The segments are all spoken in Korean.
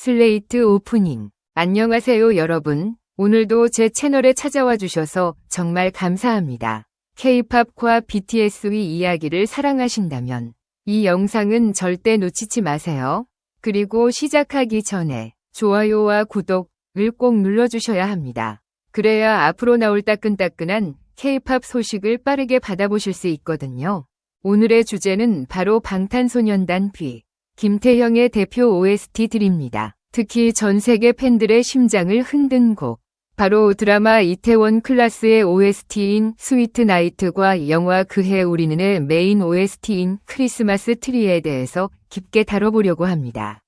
슬레이트 오프닝. 안녕하세요 여러분. 오늘도 제 채널에 찾아와 주셔서 정말 감사합니다. K-팝과 BTS의 이야기를 사랑하신다면 이 영상은 절대 놓치지 마세요. 그리고 시작하기 전에 좋아요와 구독을 꼭 눌러주셔야 합니다. 그래야 앞으로 나올 따끈따끈한 K-팝 소식을 빠르게 받아보실 수 있거든요. 오늘의 주제는 바로 방탄소년단 B, 김태형의 대표 OST 드립니다. 특히 전 세계 팬들의 심장을 흔든 곡. 바로 드라마 이태원 클라스의 OST인 스위트 나이트과 영화 그해 우리는의 메인 OST인 크리스마스 트리에 대해서 깊게 다뤄보려고 합니다.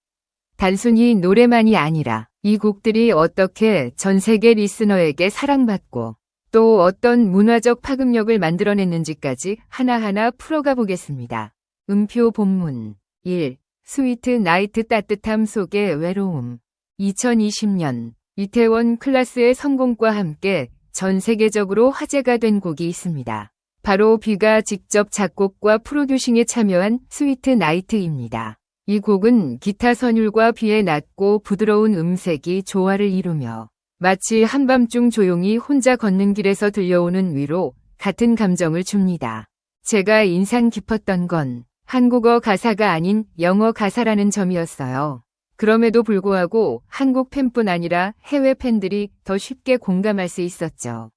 단순히 노래만이 아니라 이 곡들이 어떻게 전 세계 리스너에게 사랑받고 또 어떤 문화적 파급력을 만들어냈는지까지 하나하나 풀어가 보겠습니다. 음표 본문 1. 스위트 나이트 따뜻함 속의 외로움 2020년 이태원 클라스의 성공과 함께 전 세계적으로 화제가 된 곡이 있습니다. 바로 비가 직접 작곡과 프로듀싱에 참여한 스위트 나이트입니다. 이 곡은 기타 선율과 비의 낮고 부드러운 음색이 조화를 이루며 마치 한밤중 조용히 혼자 걷는 길에서 들려오는 위로 같은 감정을 줍니다. 제가 인상 깊었던 건 한국어 가사가 아닌 영어 가사라는 점이었어요. 그럼에도 불구하고 한국 팬뿐 아니라 해외 팬들이 더 쉽게 공감할 수 있었죠.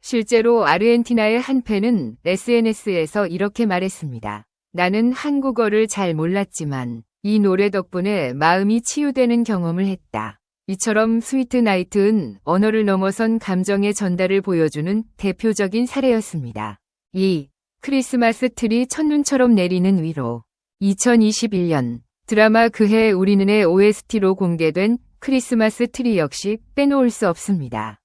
실제로 아르헨티나의 한 팬은 SNS에서 이렇게 말했습니다. 나는 한국어를 잘 몰랐지만 이 노래 덕분에 마음이 치유되는 경험을 했다. 이처럼 스위트 나이트는 언어를 넘어선 감정의 전달을 보여주는 대표적인 사례였습니다. 2. 크리스마스 트리 첫눈처럼 내리는 위로 2021년 드라마 그해 우리는의 OST로 공개된 크리스마스 트리 역시 빼놓을 수 없습니다.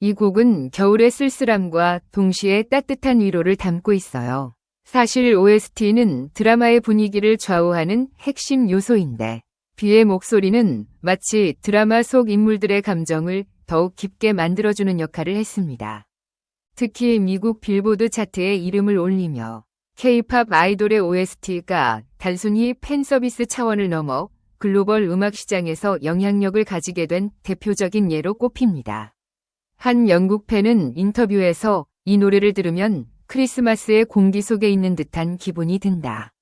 이 곡은 겨울의 쓸쓸함과 동시에 따뜻한 위로를 담고 있어요. 사실 OST는 드라마의 분위기를 좌우하는 핵심 요소인데 비의 목소리는 마치 드라마 속 인물들의 감정을 더욱 깊게 만들어주는 역할을 했습니다. 특히 미국 빌보드 차트에 이름을 올리며 K-팝 아이돌의 OST가 단순히 팬 서비스 차원을 넘어 글로벌 음악 시장에서 영향력을 가지게 된 대표적인 예로 꼽힙니다. 한 영국 팬은 인터뷰에서 이 노래를 들으면 크리스마스의 공기 속에 있는 듯한 기분이 든다.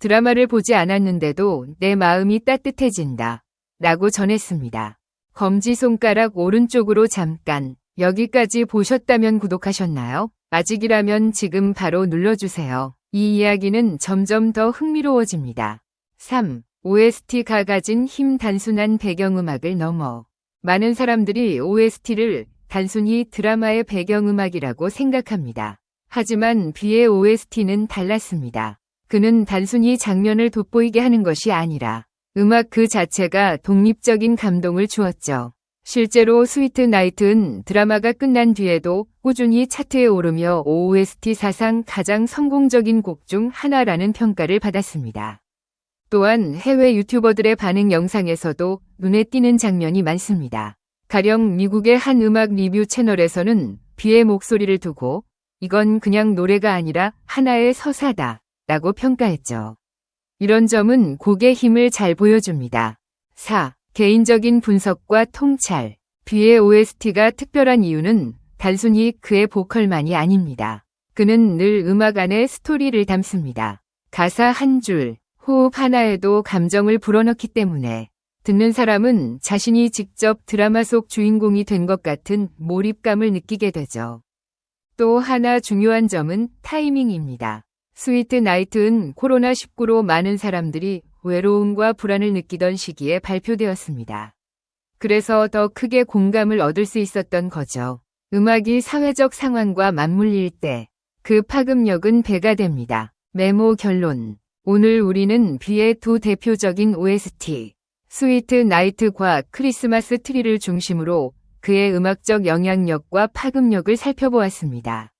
드라마를 보지 않았는데도 내 마음이 따뜻해진다. 라고 전했습니다. 검지 손가락 오른쪽으로 잠깐 여기까지 보셨다면 구독하셨나요? 아직이라면 지금 바로 눌러주세요. 이 이야기는 점점 더 흥미로워집니다. 3. OST가 가진 힘 단순한 배경음악을 넘어 많은 사람들이 OST를 단순히 드라마의 배경음악이라고 생각합니다. 하지만 비의 OST는 달랐습니다. 그는 단순히 장면을 돋보이게 하는 것이 아니라 음악 그 자체가 독립적인 감동을 주었죠. 실제로 스위트 나이트는 드라마가 끝난 뒤에도 꾸준히 차트에 오르며 OST 사상 가장 성공적인 곡 중 하나라는 평가를 받았습니다. 또한 해외 유튜버들의 반응 영상에서도 눈에 띄는 장면이 많습니다. 가령 미국의 한 음악 리뷰 채널에서는 비의 목소리를 두고 이건 그냥 노래가 아니라 하나의 서사다 라고 평가했죠. 이런 점은 곡의 힘을 잘 보여줍니다. 4. 개인적인 분석과 통찰. 비의 OST가 특별한 이유는 단순히 그의 보컬만이 아닙니다. 그는 늘 음악 안에 스토리를 담습니다. 가사 한 줄, 호흡 하나에도 감정을 불어넣기 때문에 듣는 사람은 자신이 직접 드라마 속 주인공이 된 것 같은 몰입감을 느끼게 되죠. 또 하나 중요한 점은 타이밍입니다. 스위트 나이트는 코로나19로 많은 사람들이 외로움과 불안을 느끼던 시기에 발표되었습니다. 그래서 더 크게 공감을 얻을 수 있었던 거죠. 음악이 사회적 상황과 맞물릴 때 그 파급력은 배가 됩니다. 메모 결론. 오늘 우리는 비의 두 대표적인 OST, 스위트 나이트과 크리스마스 트리를 중심으로 그의 음악적 영향력과 파급력을 살펴보았습니다.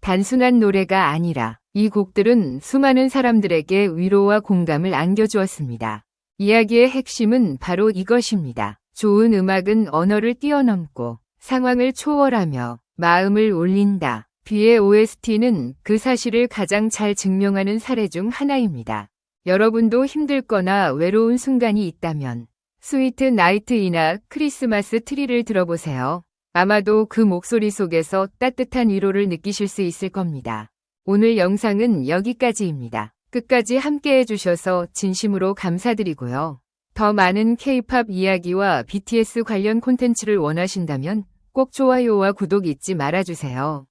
단순한 노래가 아니라 이 곡들은 수많은 사람들에게 위로와 공감을 안겨주었습니다. 이야기의 핵심은 바로 이것입니다. 좋은 음악은 언어를 뛰어넘고 상황을 초월하며 마음을 울린다. 비의 OST는 그 사실을 가장 잘 증명하는 사례 중 하나입니다. 여러분도 힘들거나 외로운 순간이 있다면 스위트 나이트이나 크리스마스 트리를 들어보세요. 아마도 그 목소리 속에서 따뜻한 위로를 느끼실 수 있을 겁니다. 오늘 영상은 여기까지입니다. 끝까지 함께 해 주셔서 진심으로 감사드리고요. 더 많은 K-팝 이야기와 BTS 관련 콘텐츠를 원하신다면 꼭 좋아요와 구독 잊지 말아주세요.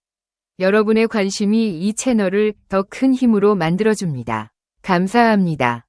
여러분의 관심이 이 채널을 더 큰 힘으로 만들어줍니다. 감사합니다.